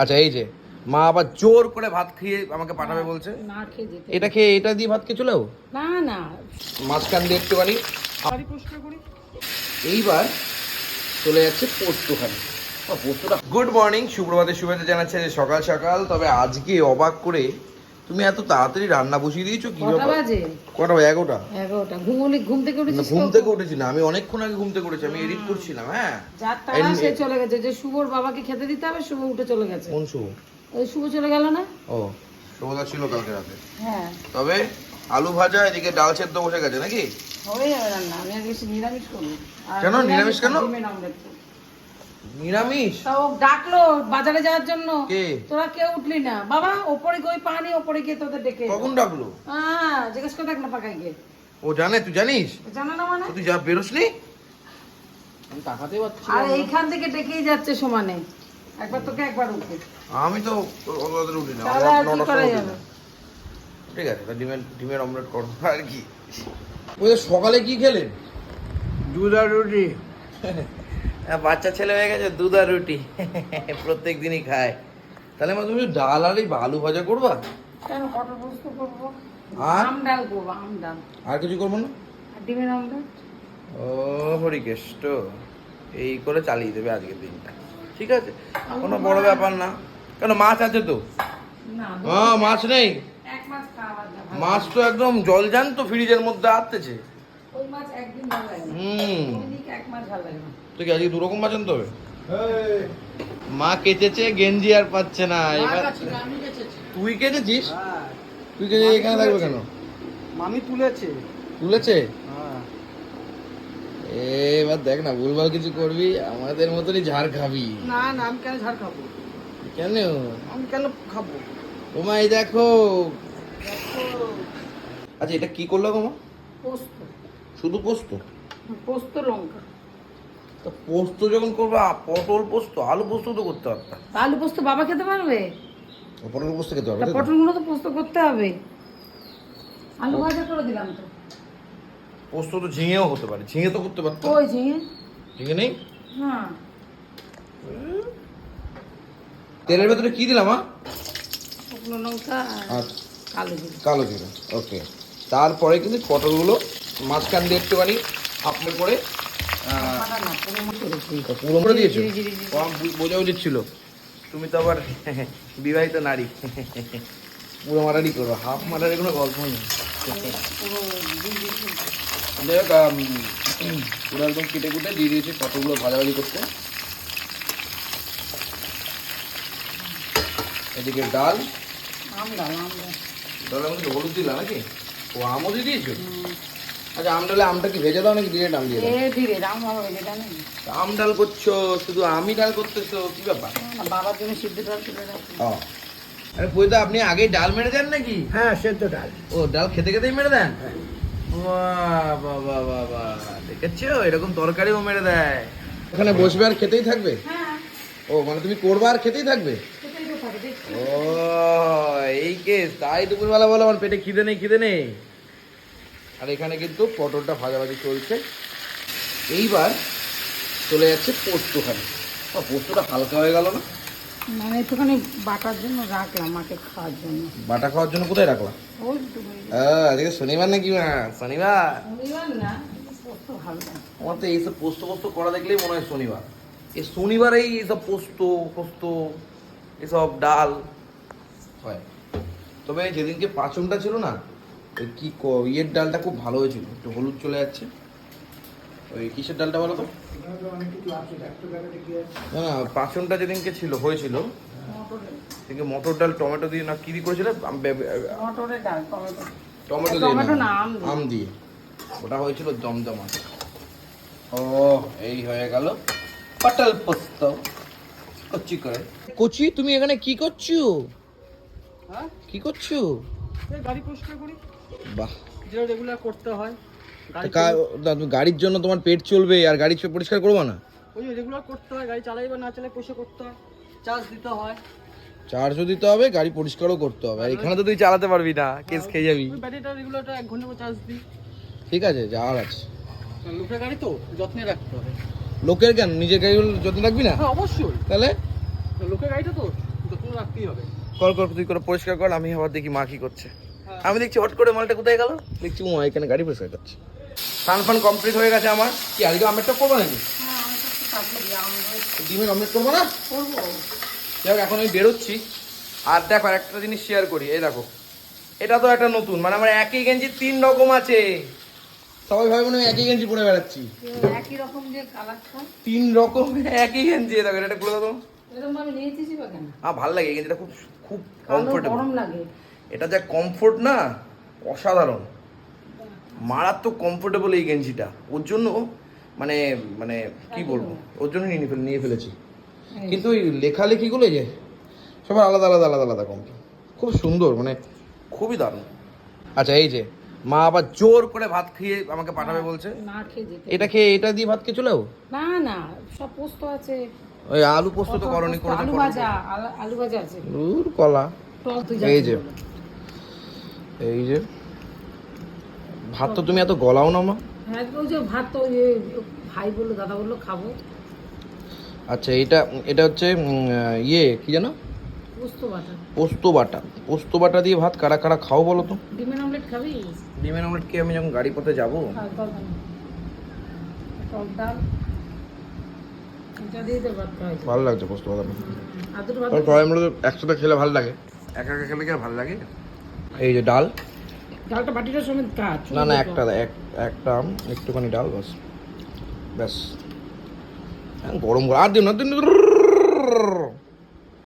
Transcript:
আচ্ছা এই যে মা আবার জোর করে ভাত খেয়ে আমাকে পাঠাবে বলছে। না খেয়ে যেতে এটা খেয়ে এটা দিয়ে ভাত খেয়ে চলেও না না। মাঝখান দিয়ে একটু পরিষ্কার করি। এইবার চলে যাচ্ছে পোস্তখানি। গুড মর্নিং সুপ্রভাতের শুভেচ্ছা জানাচ্ছে যে সকাল সকাল তবে আজকে অবাক করে তুমি এত তাড়াতাড়ি রান্না বসিয়ে দিয়েছ কি কটা বাজে? কটা বাজে? এগারোটা। এগারোটা। ঘুমলি ঘুম থেকে না, উঠেছিস ঘুম থেকে উঠেছি না আমি অনেকক্ষণ আগে ঘুম থেকে উঠেছি আমি এডিট করছিলাম হ্যাঁ। যার তারা সে চলে গেছে যে শুভর বাবাকে খেতে দিতে হবে শুভ উঠে চলে গেছে। কোন শুভ? ওই শুভ চলে গেল না? ও শুভদা ছিল কালকে রাতে। হ্যাঁ। তবে আলু ভাজা এদিকে ডাল সেদ্ধ বসে গেছে নাকি? হয়ে যাবে রান্না আমি আগে নিরামিষ করব কেন? নিরামিষ কেন? নিরামিষ? ডাকলো বাজারে যাওয়ার জন্য। কে? তোরা কেউ উঠলি না। বাবা ওপরে গিয়ে পানি ওপরে গিয়ে তোদের ডেকে কখন ডাকলো? হ্যাঁ জিজ্ঞেস করে দেখ না পাকাই গিয়ে। ও জানে তুই জানিস? জানো না মানে? তুই যা বেরোসনি? আমি তাকাতে পারছি আর এইখান থেকে ডেকেই যাচ্ছে সমানে। একবার তোকে একবার উঠে। আমি তো উঠি না। ঠিক আছে ডিমের ডিমের অমলেট করো আর কি? ওই সকালে কি খেলেন? দুধ আর রুটি। বাচ্চা ছেলে হয়ে গেছে দুধ আর রুটি। প্রত্যেক দিনই খায়। তাহলে মা তুমি ডাল আর এই আলু ভাজা করবা? কেন কত বস্তু করব? আর? আম ডাল করব আম ডাল। আর কিছু করব না? ডিমের অমলেট? ও হরিকেষ্ট এই করে চালিয়ে দেবে আজকের দিনটা। ঠিক আছে? কোনো বড় ব্যাপার না। কেন মাছ আছে তো? না হ্যাঁ মাছ নেই। মাছ তো একদম জল জান তো ফ্রিজের মধ্যে মাছ লাগে হুম। এক মাস ভালো লাগে না। তো কি আজকে দু রকম মাছ আনতে মা কেচেছে গেঞ্জি আর পাচ্ছে না এবার তুই কেচেছিস? হ্যাঁ। তুই কেচে এখানে থাকবে কেন মামি তুলেছে। তুলেছে? হ্যাঁ। এবার দেখ না ভুলভাল কিছু করবি আমাদের মতনই ঝাড় খাবি। না না আমি কেন ঝাড় খাব? কেন? আমি কেন খাব? ওমা এই দেখো। আচ্ছা এটা কি করল গো মা? পোস্ত। শুধু পোস্ত? পোস্ত লঙ্কা। তা পোস্ত যখন করবা পটল পোস্ত আলু পোস্ত তো করতে পারতাম আলু পোস্ত বাবা খেতে পারবে? পটল পোস্ত খেতে তো? পটলগুলো তো পোস্ত করতে হবে। আলু ভাজা করে দিলাম তো। পোস্ত তো ঝিঙেও হতে পারে ঝিঙে তো করতে পারতাম। ওই ঝিঙে। ঝিঙে নেই? হ্যাঁ তেলের ভেতরে কি দিলাম মা? শুকনো লঙ্কা আর আর কালো জিরে। কালো জিরে ওকে। তারপরে কিন্তু পটলগুলো মাঝখান দিয়ে একটুখানি আপনার করে না পুরো করে দিয়েছ? বোঝা উচিত ছিল। তুমি তো আবার বিবাহিত নারী। পুরো মারারি করো হাফ মারারি কোনো গল্প নেই। যাই হোক পুরো একদম কেটে কুটে দিয়ে দিয়েছি পটলগুলো ভাজাভাজি করতে। এদিকে ডাল। আম ডাল ডাল ডালের মধ্যে হলুদ দিলা নাকি? ও আমও দিয়ে দিয়েছ? আচ্ছা আম ডালে আমটা কি ভেজে দাও নাকি ডিরেক্ট আম দিয়ে দাও? এ ধীরে রাম বাবা ভেজে জানেন আম ডাল করছ শুধু আমি ডাল করতেছো কি ব্যাপার? বাবার জন্য সিদ্ধ ডাল তুলে রাখি। ও। আরে পয়দা আপনি আগে ডাল মেরে দেন নাকি? হ্যাঁ সেদ্ধ ডাল। ও ডাল খেতে খেতেই মেরে দেন? বাহ বাহ বাহ দেখেছ? এরকম তরকারিও মেরে দেয়। ওখানে বসবে আর খেতেই থাকবে? হ্যাঁ। ও মানে তুমি করবা আর খেতেই থাকবে? তো ও এই কেস তাই দুপুরবেলা বলো আমার পেটে খিদে নেই খিদে নেই। আর এখানে কিন্তু পটলটা ভাজাভাজি চলছে। এইবার চলে যাচ্ছে পোস্তখানে। পোস্তটা হালকা হয়ে গেল না? মানে একটুখানি বাটার জন্য রাখলাম মাকে খাওয়ার জন্য। বাটা খাওয়ার জন্য কোথায় রাখলাম? আজকে শনিবার নাকি মা? শনিবার? শনিবার না আমার তো এইসব পোস্ত পোস্ত করা দেখলেই মনে হয় শনিবার। এই শনিবারেই এইসব পোস্ত পোস্ত এসব ডাল। হয়। তবে যেদিনকে পাচনটা ছিল না ওই কি ইয়ের ডালটা খুব ভালো হয়েছিল একটু হলুদ চলে যাচ্ছে। ওই কিসের ডালটা বলো তো? না না পাচনটা যেদিনকে ছিল হয়েছিল। সেদিনকে মটর ডাল টমেটো দিয়ে না কি দিয়ে করেছিল? টমেটো। দিয়ে না, আম দিয়ে। ওটা হয়েছিল জমজমা ও এই হয়ে গেল পটল পোস্ত কচি করে। কচি তুমি এখানে কি করছ? হ্যাঁ? কি করছ? গাড়ি পরিষ্কার করি। বাহ। যেটা রেগুলার করতে হয় গাড়ির জন্য তোমার পেট চলবে আর গাড়ি পরিষ্কার করব না? ওই রেগুলার করতে হয় গাড়ি চালাই বা না চালাই করতে হয় চার্জ দিতে হয়। চার্জও দিতে হবে গাড়ি পরিষ্কারও করতে হবে। আর এখানে তো তুই চালাতে পারবি না কেস খেয়ে যাবি। ব্যাটারিটা রেগুলারটা এক ঘণ্টা চার্জ দিই। ঠিক আছে যাওয়ার আছে। লোকের গাড়ি তো যত্নে রাখতে হবে। লোকের কেন? নিজের গাড়ি যত্ন রাখবি না? হ্যাঁ অবশ্যই। তাহলে? লোকের গাড়িটা তো রাখতেই হবে। কল কর তুই করে পরিষ্কার কর আমি আবার দেখি মা কি করছে। আমি দেখছি হট করে মালটা কোথায় গেল? দেখছি মা এখানে গাড়ি পরিষ্কার করছে স্নান ফান কমপ্লিট হয়ে গেছে আমার। কি আজকে আমলেটটা করব নাকি? হ্যাঁ ডিমের অমলেট করব না? করব। যাই এখন আমি বেরোচ্ছি। আর দেখো একটা জিনিস শেয়ার করি। এই দেখো এটা তো একটা নতুন। মানে আমার একই গেঞ্জি তিন রকম আছে। সবাই ভাবে মনে হয় একই গেঞ্জি পরে বেড়াচ্ছি। একই রকম যে কালারটা তিন রকম একই গেঞ্জি। দেখো এটা খুলে দাও। তো। এরকম ভাবে নিয়েছিস কেন? ভালো লাগে গেঞ্জিটা খুব খুব কমফোর্টেবল গরম লাগে। এটা যা কমফোর্ট না অসাধারণ। মারাত্মক কমফোর্টেবল এই গেঞ্জিটা। ওর জন্য মানে মানে কি বলব? ওর জন্য নিয়ে ফেলে নিয়ে ফেলেছি। কিন্তু ওই লেখালেখিগুলো এই যে সবার আলাদা আলাদা আলাদা আলাদা কম খুব সুন্দর মানে খুবই দারুণ। আচ্ছা এই যে মা আবার জোর করে ভাত খেয়ে আমাকে পাঠাবে বলছে? এটা খেয়ে এটা দিয়ে ভাত খেয়ে চলে যাব না না সব পোস্ত আছে। ওই আলু পোস্ত তো করনি করে আলু ভাজা আলু- ভাজা আছে। কলা। এই যে এই যে ভাত তো তুমি এত গলাও না মা। হ্যাঁ ওই যে ভাত তো ভাই বলল দাদা বলল খাব। আচ্ছা এটা এটা হচ্ছে ইয়ে কি জানো পোস্ত বাটা। পোস্ত বাটা। পোস্ত বাটা দিয়ে ভাত কারা কারা খাও বলো তো? ডিমের অমলেট খাবি? ডিমের অমলেট কি আমি যখন গাড়ি পথে যাব? আর টক ডাল। ভালো লাগছে পোস্ত বাটা। আর একসাথে খেলে ভালো লাগে। একা একা খেলে কি আর ভালো লাগে? এই যে ডাল ডালটা বাটিটার সঙ্গে কাজ না না একটা এক একটা একটুখানি ডাল বাস ব্যাস হ্যাঁ, গরম গরম আর দিন না দিন